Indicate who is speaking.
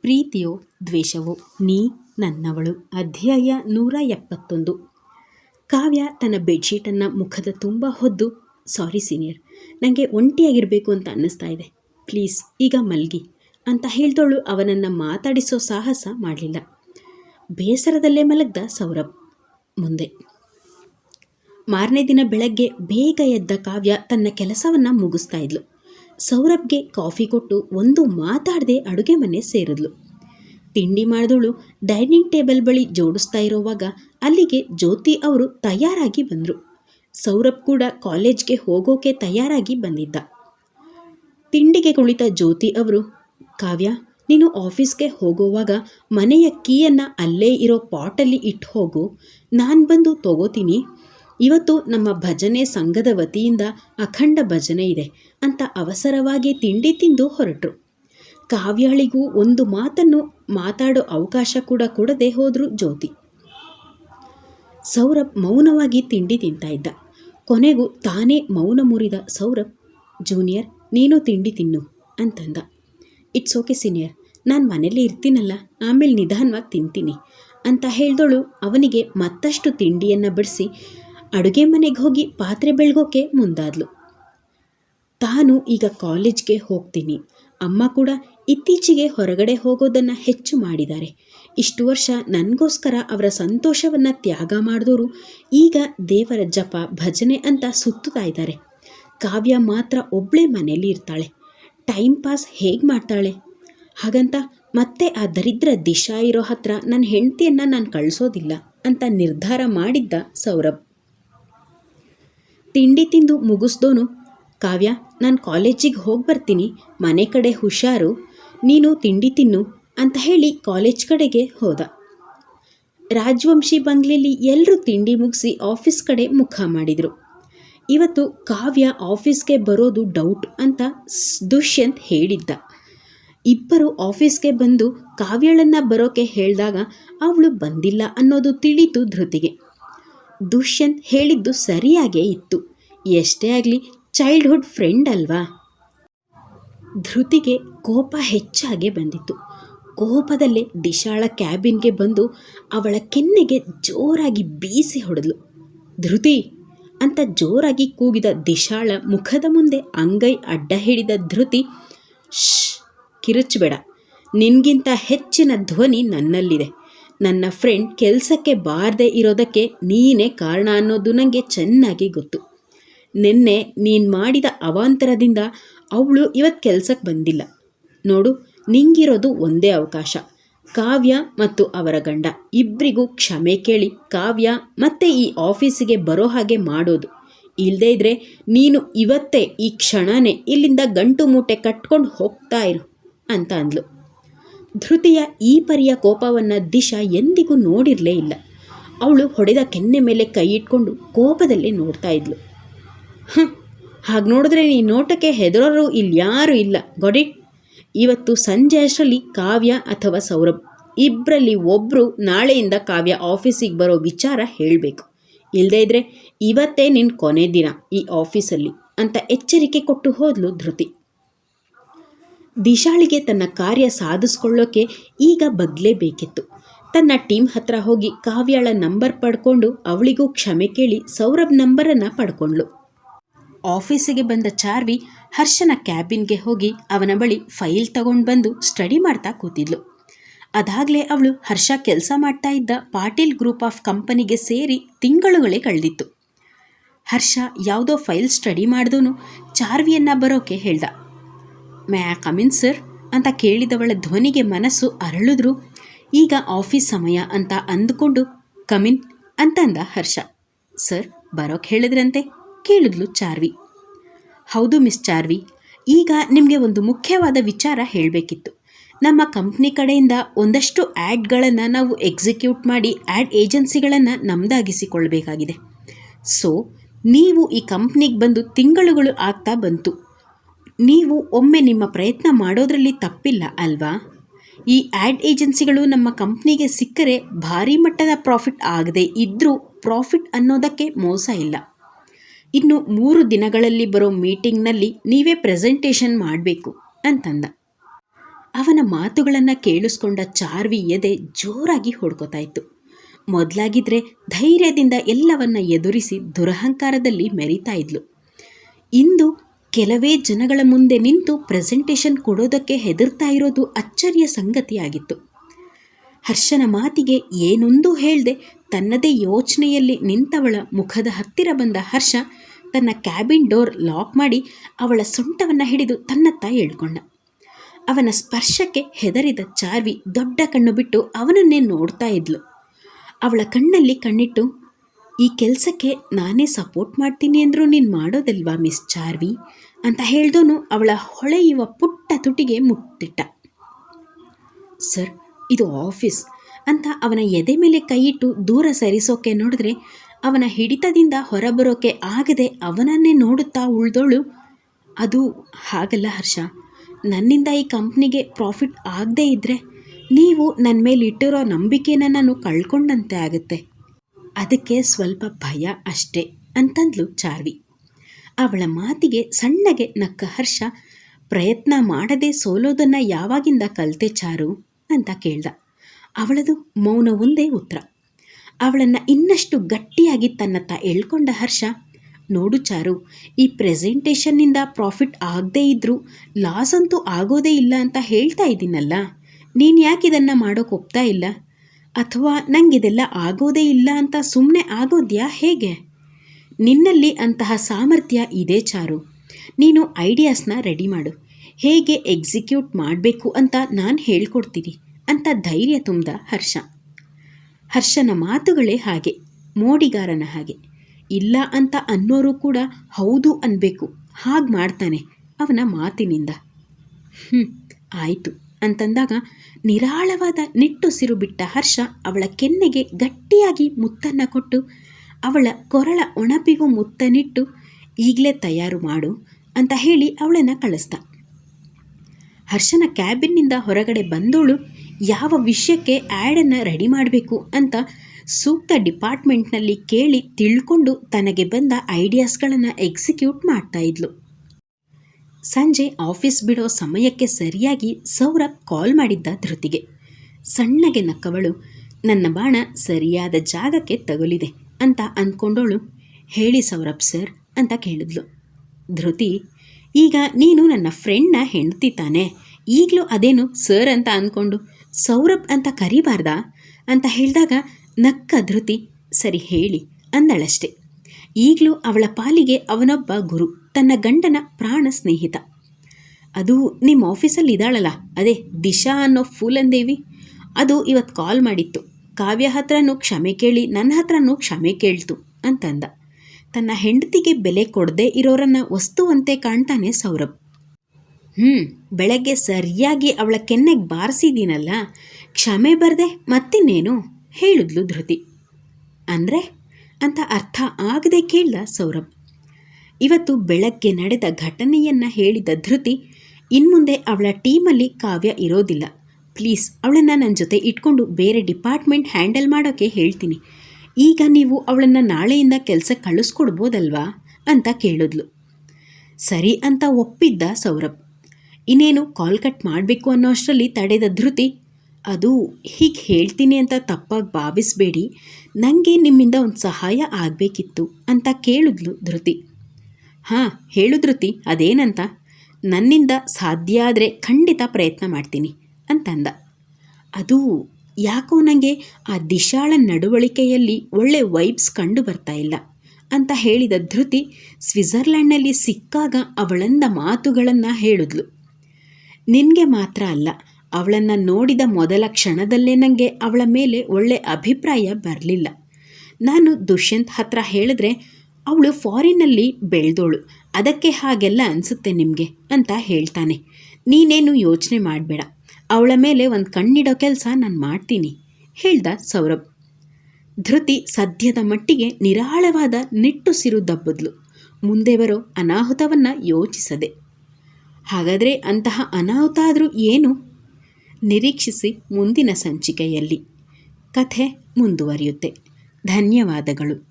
Speaker 1: ಪ್ರೀತಿಯೋ ದ್ವೇಷವೋ ನೀ ನನ್ನವಳು. ಅಧ್ಯಾಯ ನೂರ ಎಪ್ಪತ್ತೊಂದು. ಕಾವ್ಯ ತನ್ನ ಬೆಡ್ಶೀಟನ್ನು ಮುಖದ ತುಂಬ ಹೊದ್ದು, ಸಾರಿ ಸೀನಿಯರ್ ನನಗೆ ಒಂಟಿಯಾಗಿರಬೇಕು ಅಂತ ಅನ್ನಿಸ್ತಾ ಇದೆ. ಪ್ಲೀಸ್, ಈಗ ಮಲ್ಗಿ ಅಂತ ಹೇಳ್ದವಳು ಅವನನ್ನು ಮಾತಾಡಿಸೋ ಸಾಹಸ ಮಾಡಲಿಲ್ಲ. ಬೇಸರದಲ್ಲೇ ಮಲಗ್ದ ಸೌರಭ್ ಮುಂದೆ. ಮಾರನೇ ದಿನ ಬೆಳಗ್ಗೆ ಬೇಗ ಎದ್ದ ಕಾವ್ಯ ತನ್ನ ಕೆಲಸವನ್ನು ಮುಗಿಸ್ತಾ ಇದ್ಲು. ಸೌರಭ್ಗೆ ಕಾಫಿ ಕೊಟ್ಟು ಒಂದು ಮಾತಾಡದೆ ಅಡುಗೆ ಮನೆ ಸೇರಿದ್ಲು. ತಿಂಡಿ ಮಾಡಿದಳು ಡೈನಿಂಗ್ ಟೇಬಲ್ ಬಳಿ ಜೋಡಿಸ್ತಾ ಇರೋವಾಗ ಅಲ್ಲಿಗೆ ಜ್ಯೋತಿ ಅವರು ತಯಾರಾಗಿ ಬಂದರು. ಸೌರಭ್ ಕೂಡ ಕಾಲೇಜ್ಗೆ ಹೋಗೋಕೆ ತಯಾರಾಗಿ ಬಂದಿದ್ದ. ತಿಂಡಿಗೆ ಕುಳಿತ ಜ್ಯೋತಿ ಅವರು, ಕಾವ್ಯ, ನೀನು ಆಫೀಸ್ಗೆ ಹೋಗುವಾಗ ಮನೆಯ ಕೀಯನ್ನು ಅಲ್ಲೇ ಇರೋ ಪಾಟಲ್ಲಿ ಇಟ್ಟು ಹೋಗು ನಾನು ಬಂದು ತಗೋತೀನಿ. ಇವತ್ತು ನಮ್ಮ ಭಜನೆ ಸಂಘದ ವತಿಯಿಂದ ಅಖಂಡ ಭಜನೆ ಇದೆ ಅಂತ ಅವಸರವಾಗಿ ತಿಂಡಿ ತಿಂದು ಹೊರಟರು. ಕಾವ್ಯಾಳಿಗೂ ಒಂದು ಮಾತನ್ನು ಮಾತಾಡೋ ಅವಕಾಶ ಕೂಡ ಕೊಡದೆ ಹೋದರು ಜ್ಯೋತಿ. ಸೌರಭ್ ಮೌನವಾಗಿ ತಿಂಡಿ ತಿಂತಾ ಇದ್ದ. ಕೊನೆಗೂ ತಾನೇ ಮೌನ ಮುರಿದ ಸೌರಭ್, ಜೂನಿಯರ್, ನೀನು ತಿಂಡಿ ತಿನ್ನು ಅಂತಂದ. ಇಟ್ಸ್ ಓಕೆ ಸೀನಿಯರ್, ನಾನು ಮನೇಲಿ ಇರ್ತೀನಲ್ಲ, ಆಮೇಲೆ ನಿಧಾನವಾಗಿ ತಿಂತೀನಿ ಅಂತ ಹೇಳ್ದೋಳು ಅವನಿಗೆ ಮತ್ತಷ್ಟು ತಿಂಡಿಯನ್ನು ಬಡಿಸಿ ಅಡುಗೆ ಮನೆಗೆ ಹೋಗಿ ಪಾತ್ರೆ ಬೆಳಗೋಕೆ ಮುಂದಾದ್ಲು. ತಾನು ಈಗ ಕಾಲೇಜ್ಗೆ ಹೋಗ್ತೀನಿ. ಅಮ್ಮ ಕೂಡ ಇತ್ತೀಚೆಗೆ ಹೊರಗಡೆ ಹೋಗೋದನ್ನು ಹೆಚ್ಚು ಮಾಡಿದ್ದಾರೆ. ಇಷ್ಟು ವರ್ಷ ನನಗೋಸ್ಕರ ಅವರ ಸಂತೋಷವನ್ನು ತ್ಯಾಗ ಮಾಡಿದವರು ಈಗ ದೇವರ ಜಪ, ಭಜನೆ ಅಂತ ಸುತ್ತುತ್ತಾ ಇದ್ದಾರೆ. ಕಾವ್ಯ ಮಾತ್ರ ಒಬ್ಬಳೇ ಮನೆಯಲ್ಲಿ ಇರ್ತಾಳೆ. ಟೈಮ್ ಪಾಸ್ ಹೇಗೆ ಮಾಡ್ತಾಳೆ? ಹಾಗಂತ ಮತ್ತೆ ಆ ದರಿದ್ರ ದಿಶಾ ಇರೋ ಹತ್ರ ನನ್ನ ಹೆಂಡತಿಯನ್ನು ನಾನು ಕಳಿಸೋದಿಲ್ಲ ಅಂತ ನಿರ್ಧಾರ ಮಾಡಿದ್ದ ಸೌರಭ್. ತಿಂಡಿ ತಿಂದು ಮುಗಿಸ್ದೋನು, ಕಾವ್ಯ, ನಾನು ಕಾಲೇಜಿಗೆ ಹೋಗಿ ಬರ್ತೀನಿ, ಮನೆ ಕಡೆ ಹುಷಾರು, ನೀನು ತಿಂಡಿ ತಿನ್ನು ಅಂತ ಹೇಳಿ ಕಾಲೇಜ್ ಕಡೆಗೆ ಹೋದ. ರಾಜವಂಶಿ ಬಂಗ್ಲೆಯಲ್ಲಿ ಎಲ್ಲರೂ ತಿಂಡಿ ಮುಗಿಸಿ ಆಫೀಸ್ ಕಡೆ ಮುಖ ಮಾಡಿದರು. ಇವತ್ತು ಕಾವ್ಯ ಆಫೀಸ್ಗೆ ಬರೋದು ಡೌಟ್ ಅಂತ ದುಷ್ಯಂತ್ ಹೇಳಿದ್ದ. ಇಬ್ಬರು ಆಫೀಸ್ಗೆ ಬಂದು ಕಾವ್ಯಳನ್ನು ಬರೋಕೆ ಹೇಳಿದಾಗ, ಅವಳು ಬಂದಿಲ್ಲ ಅನ್ನೋದು ತಿಳಿತು ಧೃತಿಗೆ. ದುಷ್ಯಂತ್ ಹೇಳಿದ್ದು ಸರಿಯಾಗೇ ಇತ್ತು. ಎಷ್ಟೇ ಆಗಲಿ ಚೈಲ್ಡ್ಹುಡ್ ಫ್ರೆಂಡ್ ಅಲ್ವಾ? ಧೃತಿಗೆ ಕೋಪ ಹೆಚ್ಚಾಗೆ ಬಂದಿತ್ತು. ಕೋಪದಲ್ಲೇ ದಿಶಾಳ ಕ್ಯಾಬಿನ್ಗೆ ಬಂದು ಅವಳ ಕೆನ್ನೆಗೆ ಜೋರಾಗಿ ಬೀಸಿ ಹೊಡೆದ್ಲು. ಧೃತಿ! ಅಂತ ಜೋರಾಗಿ ಕೂಗಿದ ದಿಶಾಳ ಮುಖದ ಮುಂದೆ ಅಂಗೈ ಅಡ್ಡ ಹಿಡಿದ ಧೃತಿ ಶ್ ಕಿರುಚಬೇಡ ನಿನ್ಗಿಂತ ಹೆಚ್ಚಿನ ಧ್ವನಿ ನನ್ನಲ್ಲಿದೆ. ನನ್ನ ಫ್ರೆಂಡ್ ಕೆಲಸಕ್ಕೆ ಬಾರದೆ ಇರೋದಕ್ಕೆ ನೀನೇ ಕಾರಣ ಅನ್ನೋದು ನನಗೆ ಚೆನ್ನಾಗಿ ಗೊತ್ತು. ನಿನ್ನೆ ನೀನು ಮಾಡಿದ ಅವಾಂತರದಿಂದ ಅವಳು ಇವತ್ತು ಕೆಲಸಕ್ಕೆ ಬಂದಿಲ್ಲ. ನೋಡು, ನಿಂಗಿರೋದು ಒಂದೇ ಅವಕಾಶ. ಕಾವ್ಯ ಮತ್ತು ಅವರ ಗಂಡ. ಇಬ್ಬರಿಗೂ ಕ್ಷಮೆ ಕೇಳಿ ಕಾವ್ಯ ಮತ್ತೆ ಈ ಆಫೀಸಿಗೆ ಬರೋ ಹಾಗೆ ಮಾಡೋದು. ಇಲ್ಲದೇ ಇದ್ದರೆ ನೀನು ಇವತ್ತೇ ಈ ಕ್ಷಣನೇ ಇಲ್ಲಿಂದ ಗಂಟು ಮೂಟೆ ಕಟ್ಕೊಂಡು ಹೋಗ್ತಾ ಇರು ಅಂತ ಅಂದ್ಲು. ಧೃತಿಯ ಈ ಪರಿಯ ಕೋಪವನ್ನು ದಿಶಾ ಎಂದಿಗೂ ನೋಡಿರಲೇ ಇಲ್ಲ. ಅವಳು ಹೊಡೆದ ಕೆನ್ನೆ ಮೇಲೆ ಕೈ ಇಟ್ಕೊಂಡು ಕೋಪದಲ್ಲೇ ನೋಡ್ತಾ ಇದ್ಲು. ಹಾಂ ಹಾಗೆ ನೋಡಿದ್ರೆ ಈ ನೋಟಕ್ಕೆ ಹೆದರೋರು ಇಲ್ಲಿ ಯಾರೂ ಇಲ್ಲ ಗೊಡಿಟ್ ಇವತ್ತು ಸಂಜೆ ಅಷ್ಟರಲ್ಲಿ ಕಾವ್ಯ ಅಥವಾ ಸೌರಭ್ ಇಬ್ಬರಲ್ಲಿ ಒಬ್ಬರು ನಾಳೆಯಿಂದ ಕಾವ್ಯ ಆಫೀಸಿಗೆ ಬರೋ ವಿಚಾರ ಹೇಳಬೇಕು. ಇಲ್ಲದೇ ಇದ್ದರೆ ಇವತ್ತೇ ನಿನ್ನ ಕೊನೆ ದಿನ ಈ ಆಫೀಸಲ್ಲಿ, ಅಂತ ಎಚ್ಚರಿಕೆ ಕೊಟ್ಟು ಹೋದ್ಲು ಧೃತಿ. ದಿಶಾಳಿಗೆ ತನ್ನ ಕಾರ್ಯ ಸಾಧಿಸ್ಕೊಳ್ಳೋಕೆ ಈಗ ಬಗ್ಲೇಬೇಕಿತ್ತು ತನ್ನ ಟೀಮ್ ಹತ್ರ ಹೋಗಿ ಕಾವ್ಯಾಳ ನಂಬರ್ ಪಡ್ಕೊಂಡು ಅವಳಿಗೂ ಕ್ಷಮೆ ಕೇಳಿ ಸೌರಭ್ ನಂಬರನ್ನು ಪಡ್ಕೊಂಡ್ಳು. ಆಫೀಸಿಗೆ ಬಂದ ಚಾರ್ವಿ ಹರ್ಷನ ಕ್ಯಾಬಿನ್ಗೆ ಹೋಗಿ ಅವನ ಬಳಿ ಫೈಲ್ ತಗೊಂಡು ಬಂದು ಸ್ಟಡಿ ಮಾಡ್ತಾ ಕೂತಿದ್ಲು. ಅದಾಗಲೇ ಅವಳು ಹರ್ಷ ಕೆಲಸ ಮಾಡ್ತಾ ಇದ್ದ ಪಾಟೀಲ್ ಗ್ರೂಪ್ ಆಫ್ ಕಂಪನಿಗೆ ಸೇರಿ ತಿಂಗಳುಗಳೇ ಕಳೆದಿತ್ತು. ಹರ್ಷ ಯಾವುದೋ ಫೈಲ್ ಸ್ಟಡಿ ಮಾಡಿದೂ ಚಾರ್ವಿಯನ್ನ ಬರೋಕೆ ಹೇಳ್ದ. ಮ್ಯಾ ಕಮಿನ್ ಸರ್ ಅಂತ ಕೇಳಿದವಳ ಧ್ವನಿಗೆ ಮನಸ್ಸು ಅರಳಿದ್ರು. ಈಗ ಆಫೀಸ್ ಸಮಯ ಅಂತ ಅಂದುಕೊಂಡು ಕಮಿನ್ ಅಂತಂದ ಹರ್ಷ. ಸರ್, ಬರೋಕೆ ಹೇಳಿದ್ರಂತೆ? ಕೇಳಿದ್ಲು ಚಾರ್ವಿ. ಹೌದು ಮಿಸ್ ಚಾರ್ವಿ, ಈಗ ನಿಮಗೆ ಒಂದು ಮುಖ್ಯವಾದ ವಿಚಾರ ಹೇಳಬೇಕಿತ್ತು. ನಮ್ಮ ಕಂಪ್ನಿ ಕಡೆಯಿಂದ ಒಂದಷ್ಟು ಆ್ಯಡ್ಗಳನ್ನು ನಾವು ಎಕ್ಸಿಕ್ಯೂಟ್ ಮಾಡಿ ಆ್ಯಡ್ ಏಜೆನ್ಸಿಗಳನ್ನು ನಮ್ಮದಾಗಿಸಿಕೊಳ್ಬೇಕಾಗಿದೆ ಸೊ, ನೀವು ಈ ಕಂಪ್ನಿಗೆ ಬಂದು ತಿಂಗಳುಗಳು ಆಗ್ತಾ ಬಂತು. ನೀವು ಒಮ್ಮೆ ನಿಮ್ಮ ಪ್ರಯತ್ನ ಮಾಡೋದ್ರಲ್ಲಿ ತಪ್ಪಿಲ್ಲ ಅಲ್ವಾ? ಈ ಆ್ಯಡ್ ಏಜೆನ್ಸಿಗಳು ನಮ್ಮ ಕಂಪ್ನಿಗೆ ಸಿಕ್ಕರೆ ಭಾರೀ ಮಟ್ಟದ ಪ್ರಾಫಿಟ್ ಆಗದೆ ಇದ್ದರೂ ಪ್ರಾಫಿಟ್ ಅನ್ನೋದಕ್ಕೆ ಮೋಸ ಇಲ್ಲ. ಇನ್ನು ಮೂರು ದಿನಗಳಲ್ಲಿ ಬರೋ ಮೀಟಿಂಗ್ನಲ್ಲಿ ನೀವೇ ಪ್ರೆಸೆಂಟೇಷನ್ ಮಾಡಬೇಕು ಅಂತಂದ. ಅವನ ಮಾತುಗಳನ್ನು ಕೇಳಿಸ್ಕೊಂಡ ಚಾರ್ವಿ ಎದೆ ಜೋರಾಗಿ ಹೊಡ್ಕೋತಾ ಇತ್ತು ಮೊದಲಾಗಿದ್ರೆ ಧೈರ್ಯದಿಂದ ಎಲ್ಲವನ್ನ ಎದುರಿಸಿ ದುರಹಂಕಾರದಲ್ಲಿ ಮೆರಿತಾ ಇದ್ಲು. ಇಂದು ಕೆಲವೇ ಜನಗಳ ಮುಂದೆ ನಿಂತು ಪ್ರೆಸೆಂಟೇಷನ್ ಕೊಡೋದಕ್ಕೆ ಹೆದರ್ತಾ ಇರೋದು ಅಚ್ಚರಿಯ ಸಂಗತಿಯಾಗಿತ್ತು. ಹರ್ಷನ ಮಾತಿಗೆ ಏನೊಂದೂ ಹೇಳದೆ ತನ್ನದೇ ಯೋಚನೆಯಲ್ಲಿ ನಿಂತವಳ ಮುಖದ ಹತ್ತಿರ ಬಂದ ಹರ್ಷ ತನ್ನ ಕ್ಯಾಬಿನ್ ಡೋರ್ ಲಾಕ್ ಮಾಡಿ ಅವಳ ಸೊಂಟವನ್ನು ಹಿಡಿದು ತನ್ನತ್ತ ಎಳ್ಕೊಂಡ. ಅವನ ಸ್ಪರ್ಶಕ್ಕೆ ಹೆದರಿದ ಚಾರ್ವಿ ದೊಡ್ಡ ಕಣ್ಣು ಬಿಟ್ಟು ಅವನನ್ನೇ ನೋಡ್ತಾ ಇದ್ಲು. ಅವಳ ಕಣ್ಣಲ್ಲಿ ಕಣ್ಣಿಟ್ಟು ಈ ಕೆಲಸಕ್ಕೆ ನಾನೇ ಸಪೋರ್ಟ್ ಮಾಡ್ತೀನಿ ಅಂದರೂ ನೀನು ಮಾಡೋದಲ್ವಾ ಮಿಸ್ ಚಾರ್ವಿ ಅಂತ ಹೇಳ್ದೋನು ಅವಳ ಹೊಳೆಯುವ ಪುಟ್ಟ ತುಟಿಗೆ ಮುಟ್ಟಿಟ್ಟ. ಸರ್, ಇದು ಆಫೀಸ್ ಅಂತ ಅವನ ಎದೆ ಮೇಲೆ ಕೈಯಿಟ್ಟು ದೂರ ಸರಿಸೋಕೆ ನೋಡಿದ್ರೆ ಅವನ ಹಿಡಿತದಿಂದ ಹೊರಬರೋಕೆ ಆಗದೆ ಅವನನ್ನೇ ನೋಡುತ್ತಾ ಉಳ್ದೋಳು. ಅದು ಹಾಗಲ್ಲ ಹರ್ಷ. ನನ್ನಿಂದ ಈ ಕಂಪ್ನಿಗೆ ಪ್ರಾಫಿಟ್ ಆಗದೇ ಇದ್ದರೆ ನೀವು ನನ್ನ ಮೇಲೆ ಇಟ್ಟಿರೋ ನಂಬಿಕೆನ ನಾನು ಕಳ್ಕೊಂಡಂತೆ ಆಗುತ್ತೆ. ಅದಕ್ಕೆ ಸ್ವಲ್ಪ ಭಯ ಅಷ್ಟೇ ಅಂತಂದ್ಲು ಚಾರ್ವಿ. ಅವಳ ಮಾತಿಗೆ ಸಣ್ಣಗೆ ನಕ್ಕ ಹರ್ಷ, ಪ್ರಯತ್ನ ಮಾಡದೆ ಸೋಲೋದನ್ನು ಯಾವಾಗಿಂದ ಕಲಿತೆ ಚಾರು? ಅಂತ ಕೇಳ್ದ. ಅವಳದು ಮೌನ ಒಂದೇ ಉತ್ತರ. ಅವಳನ್ನು ಇನ್ನಷ್ಟು ಗಟ್ಟಿಯಾಗಿ ತನ್ನತ್ತ ಎಳ್ಕೊಂಡ ಹರ್ಷ, ನೋಡು ಚಾರು, ಈ ಪ್ರೆಸೆಂಟೇಷನ್ನಿಂದ ಪ್ರಾಫಿಟ್ ಆಗದೇ ಇದ್ದರೂ ಲಾಸ್ ಅಂತೂ ಆಗೋದೇ ಇಲ್ಲ ಅಂತ ಹೇಳ್ತಾ ಇದ್ದೀನಲ್ಲ ನೀನು ಯಾಕೆ ಇದನ್ನು ಮಾಡೋಕೆ ಒಪ್ತಾ ಇಲ್ಲ? ಅಥವಾ ನಂಗಿದೆಲ್ಲ ಆಗೋದೇ ಇಲ್ಲ ಅಂತ ಸುಮ್ಮನೆ ಆಗೋದ್ಯಾ ಹೇಗೆ? ನಿನ್ನಲ್ಲಿ ಅಂತಹ ಸಾಮರ್ಥ್ಯ ಇದೆ ಚಾರು. ನೀನು ಐಡಿಯಾಸ್ನ ರೆಡಿ ಮಾಡು. ಹೇಗೆ ಎಕ್ಸಿಕ್ಯೂಟ್ ಮಾಡಬೇಕು ಅಂತ ನಾನು ಹೇಳ್ಕೊಡ್ತೀನಿ ಅಂತ ಧೈರ್ಯ ತುಂಬಿದ ಹರ್ಷ. ಹರ್ಷನ ಮಾತುಗಳೇ ಹಾಗೆ, ಮೋಡಿಗಾರನ ಹಾಗೆ. ಇಲ್ಲ ಅಂತ ಅನ್ನೋರು ಕೂಡ ಹೌದು ಅನ್ಬೇಕು, ಹಾಗೆ ಮಾಡ್ತಾನೆ ಅವನ ಮಾತಿನಿಂದ. ಹ್ಞೂ ಆಯಿತು, ಅಂತಂದಾಗ ನಿರಾಳವಾದ ನಿಟ್ಟುಸಿರು ಬಿಟ್ಟ ಹರ್ಷ ಅವಳ ಕೆನ್ನೆಗೆ ಗಟ್ಟಿಯಾಗಿ ಮುತ್ತನ್ನು ಕೊಟ್ಟು, ಅವಳ ಕೊರಳ ಒಣಪಿಗೂ ಮುತ್ತನಿಟ್ಟು ಈಗಲೇ ತಯಾರು ಮಾಡು ಅಂತ ಹೇಳಿ ಅವಳನ್ನು ಕಳಿಸ್ದ. ಹರ್ಷನ ಕ್ಯಾಬಿನ್ನಿಂದ ಹೊರಗಡೆ ಬಂದೋಳು, ಯಾವ ವಿಷಯಕ್ಕೆ ಆ್ಯಡನ್ನು ರೆಡಿ ಮಾಡಬೇಕು ಅಂತ ಸೂಕ್ತ ಡಿಪಾರ್ಟ್ಮೆಂಟ್ನಲ್ಲಿ ಕೇಳಿ ತಿಳ್ಕೊಂಡು ತನಗೆ ಬಂದ ಐಡಿಯಾಸ್ಗಳನ್ನು ಎಕ್ಸಿಕ್ಯೂಟ್ ಮಾಡ್ತಾ ಇದ್ಲು. ಸಂಜೆ ಆಫೀಸ್ ಬಿಡೋ ಸಮಯಕ್ಕೆ ಸರಿಯಾಗಿ ಸೌರಭ್ ಕಾಲ್ ಮಾಡಿದ್ದ ಧೃತಿಗೆ. ಸಣ್ಣಗೆ ನಕ್ಕವಳು, ನನ್ನ ಬಾಣ ಸರಿಯಾದ ಜಾಗಕ್ಕೆ ತಗುಲಿದೆ ಅಂತ ಅಂದ್ಕೊಂಡೋಳು ಹೇಳಿ ಸೌರಭ್ ಸರ್ ಅಂತ ಕೇಳಿದ್ಲು. ಧೃತಿ, ಈಗ ನೀನು ನನ್ನ ಫ್ರೆಂಡ್ನ ಹೆಂಡತಿ ತಾನೆ? ಈಗಲೂ ಅದೇನು ಸರ್ ಅಂತ ಅಂದ್ಕೊಂಡು ಸೌರಭ್ ಅಂತ ಕರಿಬಾರ್ದಾ? ಅಂತ ಹೇಳಿದಾಗ ನಕ್ಕ ಧೃತಿ, ಸರಿ ಹೇಳಿ ಅಂದಳಷ್ಟೆ. ಈಗಲೂ ಅವಳ ಪಾಲಿಗೆ ಅವನೊಬ್ಬ ಗುರು. ತನ್ನ ಗಂಡನ ಪ್ರಾಣ ಸ್ನೇಹಿತ. ಅದು ನಿಮ್ಮ ಆಫೀಸಲ್ಲಿ ಇದ್ದಾಳಲ್ಲ ಅದೇ, ದಿಶಾ ಅನ್ನೋ ಫೂಲಂದೇವಿ. ಅದು ಇವತ್ತು ಕಾಲ್ ಮಾಡಿತ್ತು. ಕಾವ್ಯ ಹತ್ರನೂ ಕ್ಷಮೆ ಕೇಳಿ, ನನ್ನ ಹತ್ರನೂ ಕ್ಷಮೆ ಕೇಳ್ತು ಅಂತಂದ. ತನ್ನ ಹೆಂಡತಿಗೆ ಬೆಲೆ ಕೊಡದೆ ಇರೋರನ್ನ ವಸ್ತುವಂತೆ ಕಾಣ್ತಾನೆ ಸೌರಭ್. ಹ್ಞೂ ಬೆಳಗ್ಗೆ ಸರಿಯಾಗಿ ಅವಳ ಕೆನ್ನೆಗೆ ಬಾರಿಸಿದ್ದೀನಲ್ಲ ಕ್ಷಮೆ ಬರದೆ ಮತ್ತಿನ್ನೇನು? ಹೇಳಿದ್ಲು ಧೃತಿ. ಅಂದರೆ, ಅಂತ ಅರ್ಥ ಆಗದೆ ಕೇಳ್ದ ಸೌರಭ್. ಇವತ್ತು ಬೆಳಗ್ಗೆ ನಡೆದ ಘಟನೆಯನ್ನು ಹೇಳಿದ ಧೃತಿ, ಇನ್ಮುಂದೆ ಅವಳ ಟೀಮಲ್ಲಿ ಕಾವ್ಯ ಇರೋದಿಲ್ಲ. ಪ್ಲೀಸ್, ಅವಳನ್ನು ನನ್ನ ಜೊತೆ ಇಟ್ಕೊಂಡು ಬೇರೆ ಡಿಪಾರ್ಟ್ಮೆಂಟ್ ಹ್ಯಾಂಡಲ್ ಮಾಡೋಕ್ಕೆ ಹೇಳ್ತೀನಿ. ಈಗ ನೀವು ಅವಳನ್ನು ನಾಳೆಯಿಂದ ಕೆಲಸ ಕಳಿಸ್ಕೊಡ್ಬೋದಲ್ವಾ? ಅಂತ ಕೇಳಿದ್ಲು. ಸರಿ ಅಂತ ಒಪ್ಪಿದ್ದ ಸೌರಭ್. ಇನ್ನೇನು ಕಾಲ್ ಕಟ್ ಮಾಡಬೇಕು ಅನ್ನೋ ಅಷ್ಟರಲ್ಲಿ ತಡೆದ ಧೃತಿ, ಅದು ಹೀಗೆ ಹೇಳ್ತೀನಿ ಅಂತ ತಪ್ಪಾಗಿ ಭಾವಿಸಬೇಡಿ. ನನಗೆ ನಿಮ್ಮಿಂದ ಒಂದು ಸಹಾಯ ಆಗಬೇಕಿತ್ತು ಅಂತ ಕೇಳಿದ್ಲು ಧೃತಿ. ಹಾಂ, ಹೇಳು ಧೃತಿ, ಅದೇನಂತ? ನನ್ನಿಂದ ಸಾಧ್ಯ ಆದರೆ ಖಂಡಿತ ಪ್ರಯತ್ನ ಮಾಡ್ತೀನಿ ಅಂತಂದ. ಅದು ಯಾಕೋ ನನಗೆ ಆ ದಿಶಾಳ ನಡವಳಿಕೆಯಲ್ಲಿ ಒಳ್ಳೆ ವೈಬ್ಸ್ ಕಂಡು ಬರ್ತಾ ಇಲ್ಲ ಅಂತ ಹೇಳಿದ ಧೃತಿ ಸ್ವಿಟ್ಜರ್ಲೆಂಡ್ನಲ್ಲಿ ಸಿಕ್ಕಾಗ ಅವಳಂದ ಮಾತುಗಳನ್ನು ಹೇಳಿದ್ಲು. ನಿನಗೆ ಮಾತ್ರ ಅಲ್ಲ, ಅವಳನ್ನು ನೋಡಿದ ಮೊದಲ ಕ್ಷಣದಲ್ಲೇ ನನಗೆ ಅವಳ ಮೇಲೆ ಒಳ್ಳೆ ಅಭಿಪ್ರಾಯ ಬರಲಿಲ್ಲ. ನಾನು ದುಷ್ಯಂತ್ ಹತ್ರ ಹೇಳಿದ್ರೆ ಅವಳು ಫಾರಿನ್ನಲ್ಲಿ ಬೆಳೆದೋಳು. ಅದಕ್ಕೆ ಹಾಗೆಲ್ಲ ಅನಿಸುತ್ತೆ ನಿಮಗೆ ಅಂತ ಹೇಳ್ತಾನೆ. ನೀನೇನು ಯೋಚನೆ ಮಾಡಬೇಡ. ಅವಳ ಮೇಲೆ ಒಂದು ಕಣ್ಣಿಡೋ ಕೆಲಸ ನಾನು ಮಾಡ್ತೀನಿ, ಹೇಳ್ದ ಸೌರಭ್. ಧೃತಿ ಸದ್ಯದ ಮಟ್ಟಿಗೆ ನಿರಾಳವಾದ ನಿಟ್ಟುಸಿರು ದಬ್ಬದ್ಲು. ಮುಂದೆ ಬರೋ ಅನಾಹುತವನ್ನು ಯೋಚಿಸದೆ. ಹಾಗಾದರೆ ಅಂತಹ ಅನಾಹುತ ಆದರೂ ಏನು? ನಿರೀಕ್ಷಿಸಿ ಮುಂದಿನ ಸಂಚಿಕೆಯಲ್ಲಿ. ಕಥೆ ಮುಂದುವರಿಯುತ್ತೆ. ಧನ್ಯವಾದಗಳು.